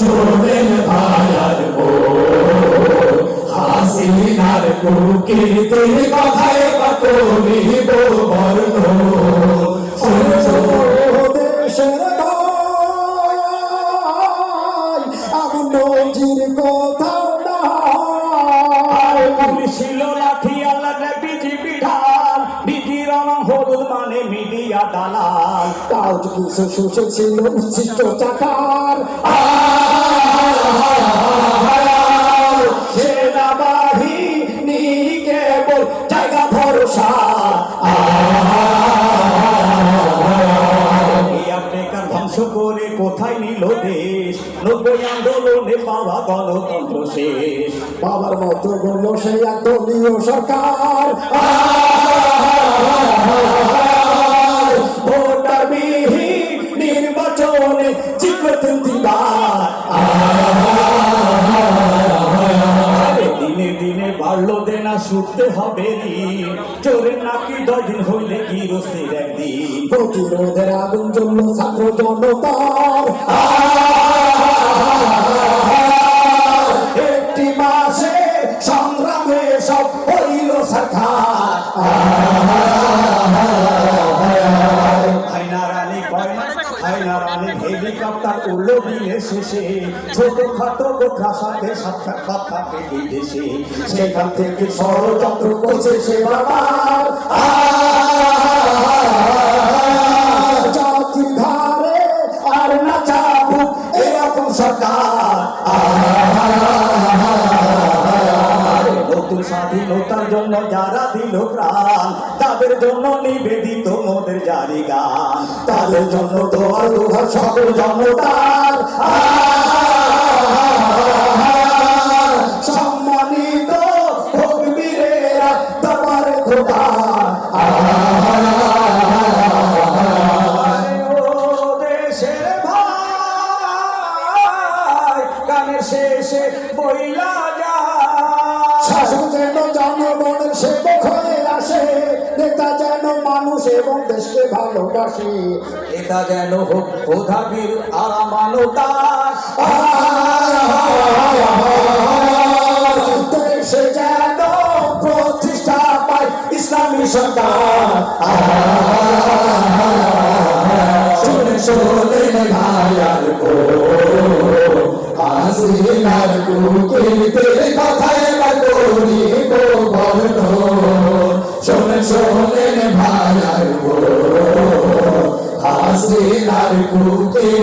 শোনেন ভাইয়ার ও হাসিনার কুকীর্তির কথায় কত নিব বর্ণ নজির কোথাও ছিল লাঠি বিজেপি ঢাল বিজির হলুদ মানে মিডিয়া দালাল। তাও কিছু শুষে ছিল উচ্ছিষ্ট চাকার কোথায় নিল দেশ নব্বই আন্দোলনে পাওয়া গণতন্ত্র শেষ বাবার মতো গণ সেই এক দলীয় সরকার। বাড়লো দেনা শুনতে হবে চোরের নাকি দশ দিন হইলে কি রস্তির একদিন? প্রতিরোধের আগুন জন্য ছাত্র জনতার। একটি মাসে সংগ্রামে সব হইল সরকার। হেলিকপ্টার উড়লো দিনের শেষে। ছোট খাটো গোখা সাথে সাক্ষাৎ কথা সেখান থেকে ষড়যন্ত্র করছে সে বাবার। স্বাধীনতার জন্য যারা দিল প্রাণ, তাদের জন্য নিবেদিত মোদের জারি গান। তাদের জন্য দোয়ার দোহার সকল জনতার সম্মানিত হোক বীরেরা, তোমার খোদা শেষে বইলা যায়। এবং দেশকে ভালোবাসে, এটা যেন হোক প্রধাবীর আরামানতার দেশে যেন প্রতিষ্ঠা পায় ইসলামী সরকার। শুনে শোনেন ভাইয়ার কুকীর্তির কথায় ভাইয়ার